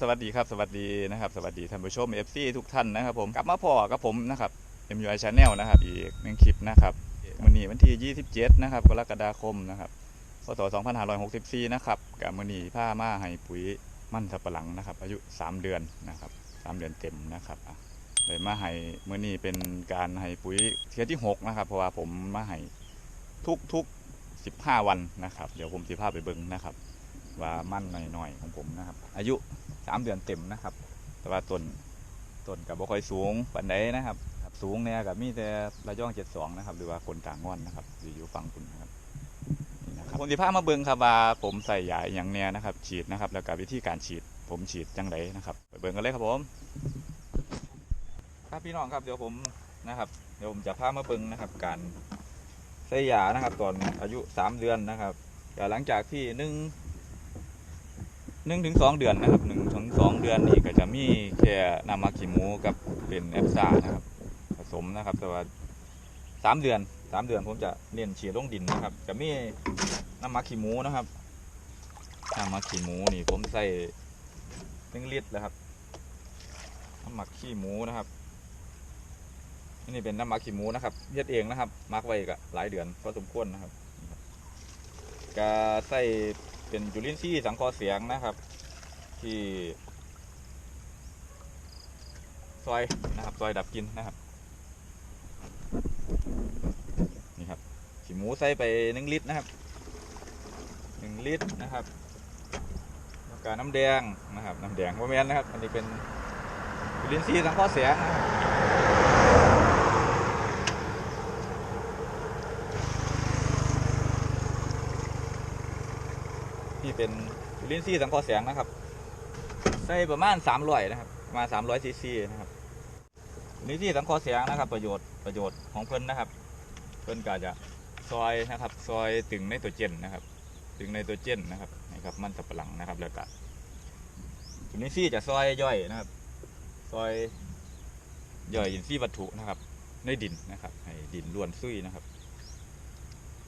สวัสดีครับสวัสดีนะครับสวัสดีท่านผู้ชม FC ทุกท่านนะครับผมกลับมาพอกับผมนะครับ MUI Channel นะครับอีกหนึ่งคลิปนะครับวันนี้วันที่ 27 นะครับกรกฎาคมนะครับพศ2564 นะครับกับมือนีผ้ามาให้ปุ๋ยมั่นสับปะหลังนะครับ อายุ 3 เดือนนะครับ 3 เดือนเต็มนะครับเลยมาให้มือนีเป็นการให้ปุ๋ยเทียที่ 6 นะครับ เพราะว่าผมมาให้ทุกทุกๆ15 วันนะครับ เดี๋ยวผมสิพาพไปเบิ่งนะครับ ว่ามั่นหน่อยๆของผมนะครับ อายุ3เดือนเต็มนะครับ แต่ว่าต้นต้นกับบ่ค่อยสูงปานใดนะครับสูงเนี่ยกับมีแต่ระย่อง72นะครับ หรือว่าคนต่างงอนนะครับอยู่อยู่ฝั่งคุณนะครับนี่นะครับผมสิพามาเบิ่งครับว่าผมใส่ยาอย่างเนี้ยนะครับ ฉีดนะครับ แล้วก็วิธีการฉีด ผมฉีดจังไดนะครับไปเบิ่งกันเลยครับผม ครับพี่น้องครับเดี๋ยวผมนะครับ เดี๋ยวผมจะพามาเบิ่งนะครับ การใส่ยานะครับตอนอายุ3เดือนนะครับหลังจากที่หนึ่ง หนึ่งถึงสองเดือนนะครับหนึ่งถึงสองเดือนนี่ก็จะมีแค่น้ำมักขี้หมูกับเป็นแอปซ่านะครับ ผสมนะครับ แต่ว่าสามเดือนสามเดือนผมจะเน้นฉีดลงดินนะครับ จะมีน้ำมักขี้หมูนะครับน้ำมักขี้หมูนี่ผมใส่หนึ่งลิตรนะครับน้ำหมักขี้หมูนะครับนี่เป็นน้ำหมักขี้หมูนะครับเฮ็ดเองนะครับมักไว้ก็หลายเดือนพอสมควรนะครับก็ใส่ เป็นจุลินทรีย์สังเคราะห์เสียงนะครับ ที่ซอยนะครับซอยดับกินนะครับนี่ครับขีหมูใส่ไปหนึ่งลิตรนะครับหนึ่งลิตรนะครับแล้วก็น้ำแดงนะครับน้ำแดงโมเมนนะครับ อันนี้เป็นจุลินทรีย์สังเคราะห์เสียงนะครับ นี่เป็นลินทรีย์สังเคราะห์เสียงนะครับใส่ประมาณ300นะครับประมาณ300ซีซีนะครับลินทรีย์สังเคราะห์เสียงนะครับ ประโยชน์ประโยชน์ของเพิ่นนะครับ เพิ่นก็จะซอยนะครับ ซอยตึงไนโตรเจนนะครับ ตึงไนโตรเจนนะครับนะครับมันสับปะหลังนะครับแล้วก็จุลินทรีย์จะซอยย่อยนะครับ ซอยย่อยอินทรีย์วัตถุนะครับ ในดินนะครับ ให้ดินล้วนซุยนะครับ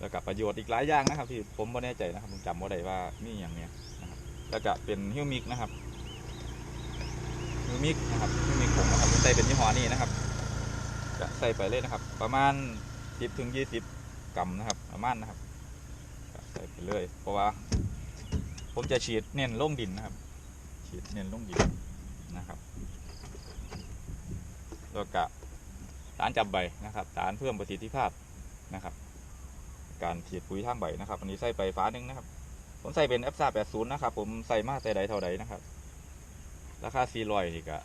แล้วก็ประโยชน์อีกหลายอย่างนะครับ ที่ผมไม่แน่ใจนะครับผมจำว่าได้ว่ามีอย่างเนี้ยนะครับแล้วก็เป็นฮิวมิกนะครับฮิวมิกนะครับฮิวมิกผมนะครับผมใส่เป็นยี่ห้อนี้นะครับจะใส่ไปเลยนะครับ ประมาณ10ถึง20กรัมนะครับ ประมาณนะครับใส่ไปเลย เพราะว่า ผมจะฉีดเน้นลงดินนะครับ ฉีดเน้นลงดินนะครับแล้วก็สารจับใบนะครับสารเพิ่มประสิทธิภาพนะครับ การฉีดปุ๋ยทางใบนะครับอันนี้ใส่ไปฟ้าหนึ่งนะครับ ผมใส่เป็น f อปซ่า8 0นะครับ ผมใส่มาแต่ใดเท่าใดนะครับ ราคา400นี่ก็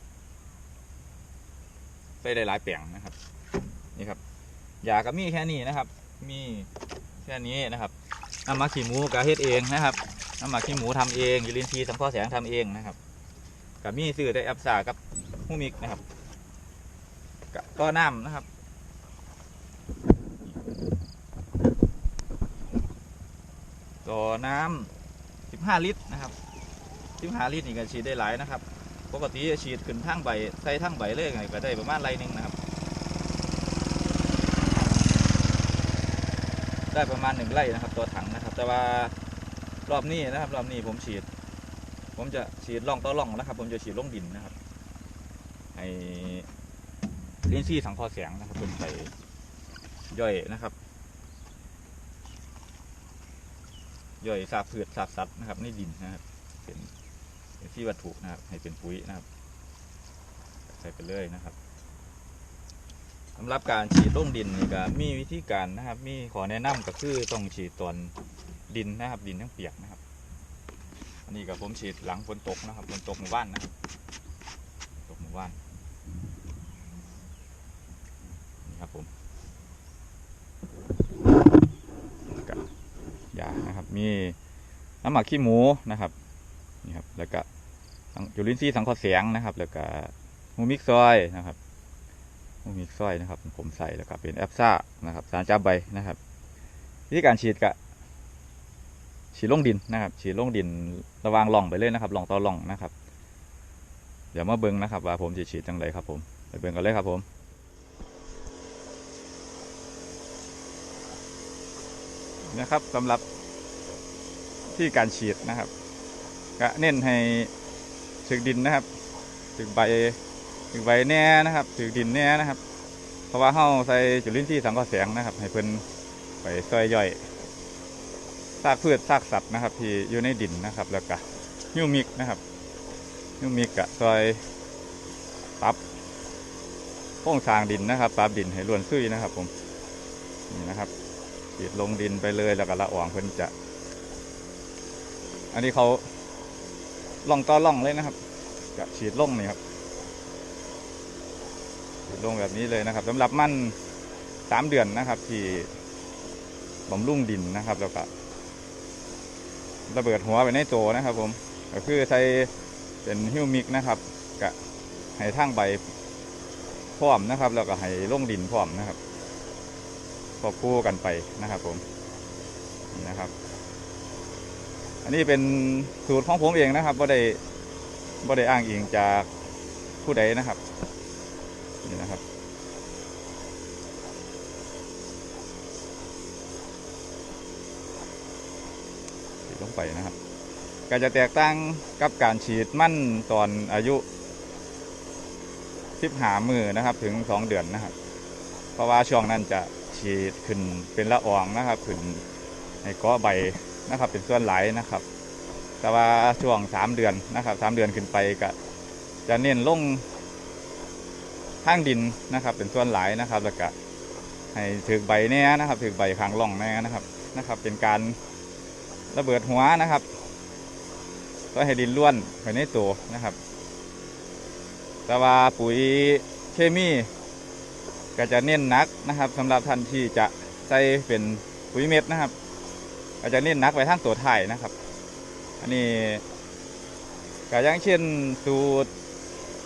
ใส่ได้หลายแปลงนะครับ นี่ครับยาก็มีแค่นี้นะครับ มีแค่นี้นะครับน้ำหมักขี้หมูกะเฮ็ดเองนะครับน้ำหมักขี้หมูทำเองยูรินทรีสังเคราะห์แสงทำเองนะครับกับมีซื้อได้ f อปซ่ากับฮูมิกนะครับกับก็น้ำนะครับ ต่อน้ำ15 ลิตรนะครับ15ลิตรนี่ก็ฉีดได้หลายนะครับปกติฉีดขึ้นทั้งใบใส่ทั้งใบเลยไงก็ได้ประมาณไรหนึ่งนะครับได้ประมาณหนึ่งไร่นะครับ ตัวถังนะครับ แต่ว่ารอบนี้นะครับ รอบนี้ผมฉีด ผมจะฉีดล่องต่อล่องนะครับ ผมจะฉีดลงดินนะครับให้ลินซี่สังคราะห์แสงนะครับเป็นไปย่อยนะครับ ย่อยซากพืชซากสัตว์นะครับ ในดินนะครับเป็นที่วัตถุนะครับ ให้เป็นปุ๋ยนะครับ ใส่ไปเลยนะครับสำหรับการฉีดลงดินนี่ก็มีวิธีการนะครับ มีขอแนะนำก็คือต้องฉีดตอนดินนะครับ ดินทั้งเปียกนะครับ อันนี้กับผมฉีดหลังฝนตกนะครับฝนตกหมู่บ้านนะครับตกหมู่บ้านนี่ครับผม ยานะครับ มีน้ำหมักขี้หมูนะครับนี่ครับแล้วก็จุลินทรีย์สังเคราะห์เสียงนะครับ แล้วก็มูมิกซอยนะครับมูมิกซอยนะครับ ผมใส่แล้วก็เป็นแอปซ่านะครับ สารจับใบนะครับ วิธีการฉีดกะฉีดลงดินนะครับ ฉีดลงดินระวางล่องไปเลยนะครับล่องต่อล่องนะครับ เดี๋ยวมาเบิ้งนะครับ ว่าผมจะฉีดจังไรครับผมไปเบิ้งกันเลยครับผมนะครับสำหรับ ที่การฉีดนะครับก็เน้นให้ถึกดินนะครับถึกใบถึกใบแน่นะครับถึกดินแน่นะครับ เพราะว่าเฮาใส่จุลินทรีย์สังเคราะห์แสงนะครับ ให้เพิ่นไปซอยย่อยซากพืชซากสัตว์นะครับ ที่อยู่ในดินนะครับ แล้วก็ฮิวมิกนะครับฮิวมิกกะซอยปรับโครงสร้างดินนะครับปรับดินให้ล้วนซุยนะครับ ผมนี่นะครับฉีดลงดินไปเลยแล้วก็ละอองเพิ่นจะ อันนี้เขาล่องต่อล่องเลยนะครับจะฉีดล่องนี่ครับฉีดล่องแบบนี้เลยนะครับสำหรับมั่นสามเดือนนะครับ ที่บำรุงดินนะครับ แล้วก็ระเบิดหัวไปในโตนะครับผมก็คือใช้เป็นฮิวมิกนะครับกะให้ทั้งใบพร้อมนะครับ แล้วก็ให้ลงดินพร้อมนะครับควบคู่กันไปนะครับผมนี่นะครับ อันนี้เป็นสูตรของผมเองนะครับบ่ได้บ่ได้อ้างอิงจากผู้ใดนะครับ นี่นะครับ ฉีดลงไปนะครับก็จะแตกต่างกับการฉีดมั่นตอนอายุสิบหามือนะครับถึงสองเดือนนะครับ เพราะว่าช่วงนั้นจะฉีดขึ้นเป็นละอองนะครับ ขึ้นในกาะใบ นะครับ เป็นส่วนหลายนะครับ แต่ว่าช่วงสามเดือนนะครับสามเดือนขึ้นไปก็จะเน้นลงข้างดินนะครับ เป็นส่วนหลายนะครับ แล้วก็ให้ถือใบแน่นะครับถือใบขางล่องแน่นะครับนะครับ เป็นการระเบิดหัวนะครับก็ให้ดินล้วนไปในตัวนะครับ แต่ว่าปุ๋ยเคมีก็จะเน้นนักนะครับสำหรับท่านที่จะใส่เป็นปุ๋ยเม็ดนะครับ ก็จะเน้นหนักไปทางตัวไทายนะครับ อันนี้ก็อย่างเช่นสูตร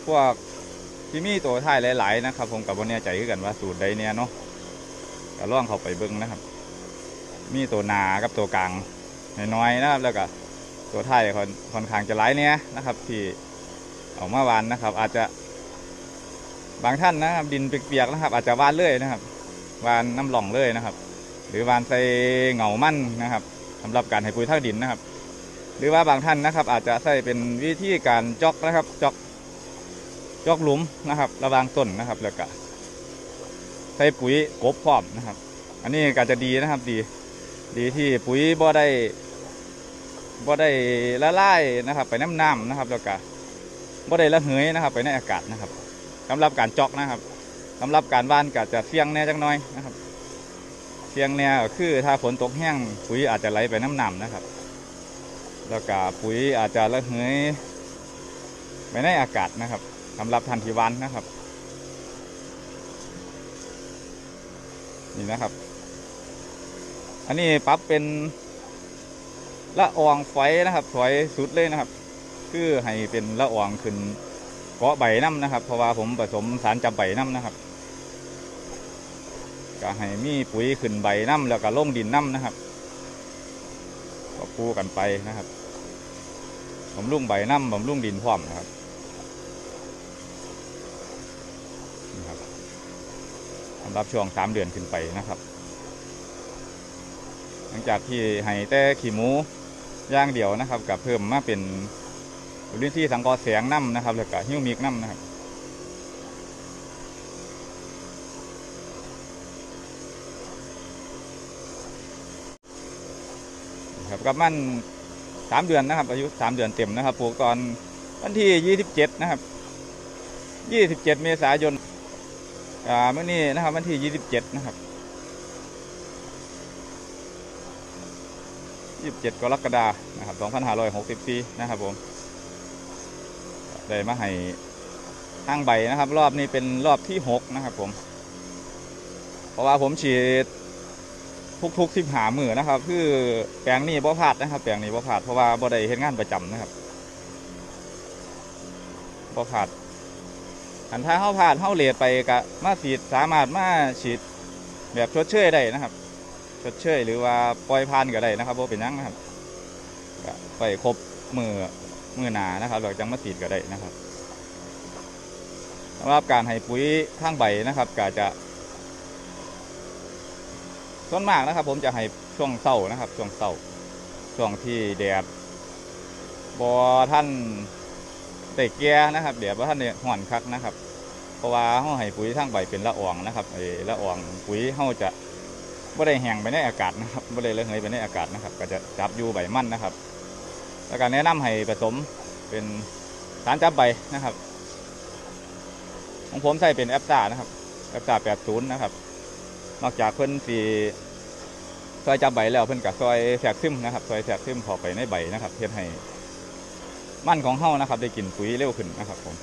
พวกที่มีตัวไทายหลาย ๆ นะครับ ผมกับวันนี้ใจคือกันว่าสูตรใดเนี่ยเนาะก็ล่องเข้าไปเบิ้งนะครับ มีตัวนากับตัวกลางน้อยๆนะครับ แล้วก็ตัวไทายค่อนค่อนข้างจะหลายเนี่ยนะครับ ที่ออกมาวานนะครับ อาจจะบางท่านนะครับ ดินเปียกๆนะครับ อาจจะวานเลยนะครับ วานน้ำหล่องเลยนะครับ หรือวานใส่เหงามั่นนะครับสำหรับการให้ปุ๋ยทาดินนะครับ หรือว่าบางท่านนะครับ อาจจะใส่เป็นวิธีการจอกนะครับจอกจอกหลุมนะครับ ระวางต้นนะครับแล้วก็ใส่ปุ๋ยกบพร้อมนะครับ อันนี้ก็จะดีนะครับดี ดีที่ปุ๋ยบ่ได้บ่ได้ละลายนะครับ ไปน้ำน้ำนะครับแล้วก็บ่ได้ระเหยนะครับ ไปในอากาศนะครับสำหรับการจอกนะครับสำหรับการว่านก็จะเสี่ยงแน่จักหน้อยนะครับ สียงแน่ก็คือถ้าฝนตกแห้งปุ๋ยอาจจะไหลไปน้ำหนำนะครับ แล้วก็ปุ๋ยอาจจะระเหยไปในอากาศนะครับสำหรับทันทีวันนะครับ นี่นะครับ อันนี้ปรับเป็นละอองไฟนะครับถอยสุดเลยนะครับ คือให้เป็นละอองขึ้นเกาะใบน้ำนะครับ เพราะว่าผมผสมสารจับใบน้ำนะครับ ก็ให้มีปุ๋ยขึ้นใบน้ำแล้วก็ลงดินน้ำนะครับก็ปูกันไปนะครับบำรุงใบน้ำบำรุงดินพร้อมนะครับนี่ครับสำหรับช่วงสามเดือนขึ้นไปนะครับ หลังจากที่ให้แต่ขี้หมูย่างเดียวนะครับกับเพิ่มมาเป็นจุลินทรีย์สังเคราะห์แสงน้ำนะครับ แล้วก็ฮิวมิกน้ำนะครับ ครับกับมันสามเดือนนะครับ อายุสามเดือนเต็มนะครับปลูกตอนวันที่ยี่สิบเจ็ดนะครับยี่สิบเจ็ดเมษายนอ่าเมื่อนี้นะครับ วันที่ยี่สิบเจ็ดนะครับ27กรกฎาคมนะครับ2564นห้าร้อยหกสิบปีนะครับผมได้มาให้ห้างใบนะครับ รอบนี้เป็นรอบที่6นะครับผม เพราะว่าผมฉีด ทุกๆสิบหามือนะครับ คือแปลงนี้บ่พลาดนะครับ แปลงนี้บ่พลาดเพราะว่าบ่ได้เฮ็ดงานประจำนะครับบ่พลาดอันถ้าเข้าพลาดเข้าเลทไปก็มาฉีดสามารถมาฉีดแบบชดเชยได้นะครับชดเชยหรือว่าปล่อยผ่านก็ได้นะครับว่าเป็นยังนะครับไปครบมือมือหนานะครับเราจังมาสีดก็ได้นะครับสำหรับการให้ปุ๋ยข้างใบนะครับก็จะ ส่วนมากนะครับ ผมจะให้ช่วงเศร้านะครับ ช่วงเศร้าช่วงที่แดดบอท่านบแต่แก่นะครับเดี๋ยวว่าท่านเนี่ยห่อนคักนะครับ เพราะว่าเฮาให้ปุ๋ยทางใบเป็นละอองนะครับไอ้ละอองปุ๋ยเฮาจะบ่ได้แห้งไปในอากาศนะครับบ่ได้ระเหยไปในอากาศนะครับ ก็จะจับอยู่ใบมั่นนะครับ แล้วก็แนะนำให้ผสมเป็นสารจับใบนะครับ ของผมใส่เป็นแอปตานะครับแอปตา80นะครับ นอกจากเพิ่นสีซอยจับใบแล้วเพิ่นกับซอยแสกซึมนะครับซอยแสกซึมเข้าไปในใบนะครับเพื่อให้มันของเฮานะครับ ได้กินปุ๋ยเร็วขึ้นนะครับผม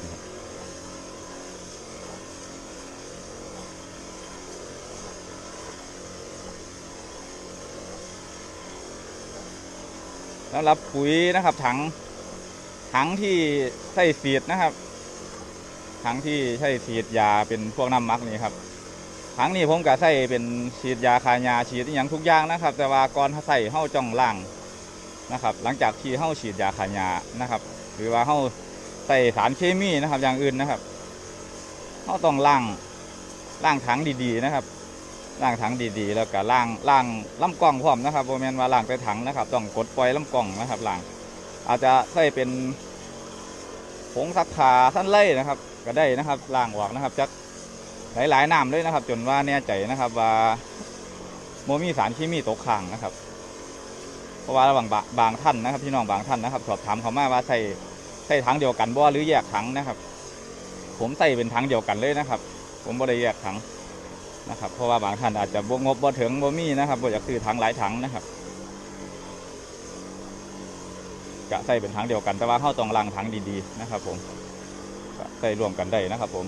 นี่ครับสำหรับปุ๋ยนะครับถังถังที่ใส่สีดนะครับถังที่ใช้ฉีดยาเป็นพวกน้ำมักนี่ครับ ถังนี้ผมก็ใส่เป็นฉีดยาคายาฉีดอย่างทุกอย่างนะครับ แต่ว่าก่อนใส่เฮ้าจ้องล่างนะครับ หลังจากที่เฮ้าฉีดยาคายานะครับ หรือว่าเฮ้าใส่สารเคมีนะครับ อย่างอื่นนะครับเฮ้าต้องล่างล่างถังดีๆนะครับล่างถังดีๆ แล้วก็ล่างล่างลำกล้องพร้อมนะครับโมเมนว่าล่างแต่ถังนะครับ ต้องกดปล่อยลำกล้องนะครับล่าง อาจจะใส่เป็นผงซักผ้าสั้นไล่นะครับ ก็ได้นะครับล่างออกนะครับจาก หลายๆน้ำเลยนะครับ จนว่าแน่ใจนะครับว่าโมมีสารเคมีตกค้างนะครับ เพราะว่าระหว่างบางท่านนะครับพี่น้องบางท่านนะครับ สอบถามเขามาว่าใส่ใส่ถังเดียวกันบ่หรือแยกถังนะครับ ผมใส่เป็นถังเดียวกันเลยนะครับ ผมบ่ได้แยกถังนะครับ เพราะว่าบางท่านอาจจะบ่งบบ่ถึงบ่มีนะครับบ่อยากซื้อถังหลายถังนะครับกะใส่เป็นถังเดียวกันแต่ว่าเข้าต้องล้างถังดีๆนะครับ ผมใส่รวมกันได้นะครับ ผม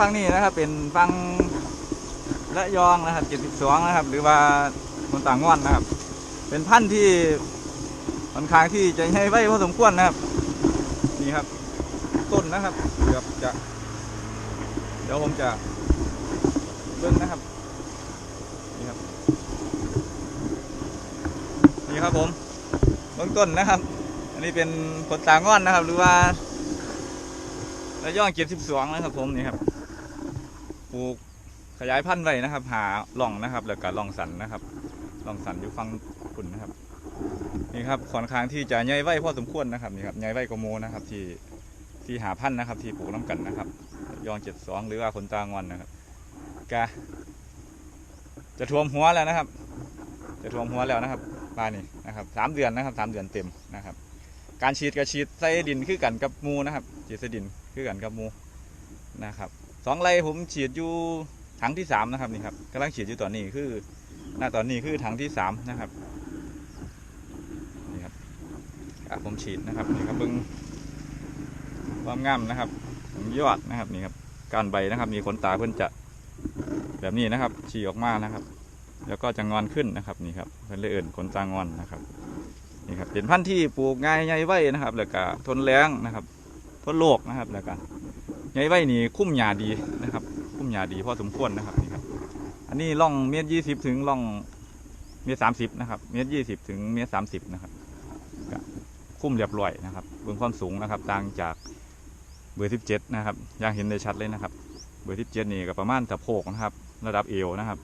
ฟังนี่นะครับ เป็นฟังและยองนะครับ72นะครับ หรือว่าคนต่างงอนนะครับ เป็นพันธุ์ที่ค่อนข้างที่จะให้ไว้พอสมควรนะครับ นี่ครับ ต้นนะครับเกือบจะ เดี๋ยวผมจะเบิ้งนะครับ นี่ครับ นี่ครับผมเบื้องต้นนะครับ อันนี้เป็นผลต่างงอนนะครับ หรือว่าระย่องเกียรติสิบสองนะครับผมนี่ครับ ปลูกขยายพันธุ์ไว้นะครับ หาล่องนะครับ แล้วก็ล่องสันนะครับล่องสันอยู่ฟังขุนนะครับนี่ครับค่อนข้างที่จะใหญ่ไว้พอสมควรนะครับนี่ครับใหญ่ไว้กโมนะครับ ที่ที่หาพันธุ์นะครับ ที่ปลูกน้ำกันนะครับ ยองเจ็ดสองหรือว่าขนตางอนนะครับกะจะท่วมหัวแล้วนะครับ จะท่วมหัวแล้วนะครับปลานี่นะครับสามเดือนนะครับสามเดือนเต็มนะครับ การฉีดกับฉีดใส่ดินคือกันกับมูนะครับฉีดใส่ดินคือกันกับมูนะครับ สองไร่ผมฉีดอยู่ถังที่สามนะครับนี่ครับกำลังฉีดอยู่ตอนนี้คือหน้าตอนนี้คือถังที่สามนะครับนี่ครับผมฉีดนะครับนี่ครับเบิ้งความงามนะครับยอดนะครับนี่ครับการใบนะครับ มีขนตาเพื่อนจะแบบนี้นะครับฉีกออกมานะครับ แล้วก็จะงอนขึ้นนะครับนี่ครับเพื่อนเลยเอื่นขนตางอนนะครับนี่ครับเป็นพันธุ์ที่ปลูกง่ายใหญ่ไว้นะครับ แล้วก็ทนแรงนะครับ ทนโรคนะครับแล้วก็ ใหญ่ไว้นี่คุ้มหญ้าดีนะครับ คุ้มหญ้าดีพอสมควรนะครับนี่ครับ อันนี้ล่องเมตรยี่สิบถึงล่องเมตรสามสิบนะครับ เมตรยี่สิบถึงเมตรสามสิบนะครับคุ้มเรียบร้อยนะครับเบื้องความสูงนะครับต่างจากเบอร์สิบเจ็ดนะครับย่างเห็นได้ชัดเลยนะครับ เบอร์สิบเจ็ดนี่ก็ประมาณสะโพกนะครับ ระดับเอวนะครับ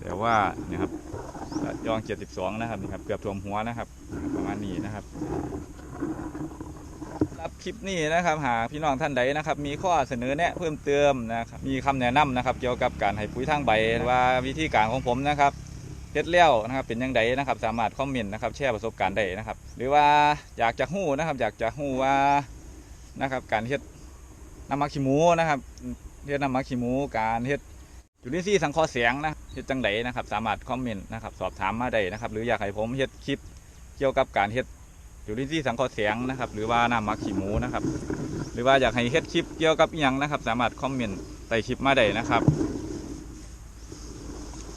แต่ว่าเนี่ยครับยอง72นะครับนี่ครับเกือบท่วมหัวนะครับ ประมาณนี้นะครับ คลิปนี้นะครับ หากพี่น้องท่านใดนะครับ มีข้อเสนอแนะเพิ่มเติมนะครับมีคำแนะนำนะครับ เกี่ยวกับการให้ปุ๋ยทางใบว่าวิธีการของผมนะครับเฮ็ดแล้วนะครับเป็นยังไงนะครับ สามารถคอมเมนต์นะครับแชร์ประสบการณ์ได้นะครับ หรือว่าอยากจะหู้นะครับ อยากจะหู้ว่านะครับ การเฮ็ดน้ำมักขี้หมูนะครับเฮ็ดน้ำมักขี้หมูการเฮ็ดจุลินทรีย์สังเคราะห์แสงนะเฮ็ดจังไดนะครับ สามารถคอมเมนต์นะครับ สอบถามมาได้นะครับ หรืออยากให้ผมเฮ็ดคลิปเกี่ยวกับการเฮ็ด จุลินทรีย์สังเคราะห์แสงนะครับ หรือว่าน้ำมักขี้หมูนะครับ หรือว่าอยากให้เฮ็ดคลิปเกี่ยวกับอหยังนะครับ สามารถคอมเมนต์ใต้คลิปมาได้นะครับ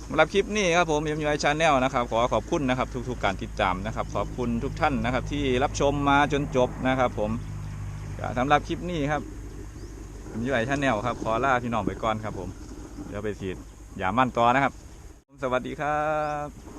สำหรับคลิปนี้ครับผมยมยอยชาแนลนะครับ ขอขอบคุณนะครับ ทุกๆการติดตามนะครับ ขอบคุณทุกท่านนะครับ ที่รับชมมาจนจบนะครับ ผมสำหรับคลิปนี้ครับยมยอยชาแนลครับขอลาพี่น้องไปก่อนครับ ผมเดี๋ยวไปฉีดยามั่นต่อนะครับ สวัสดีครับ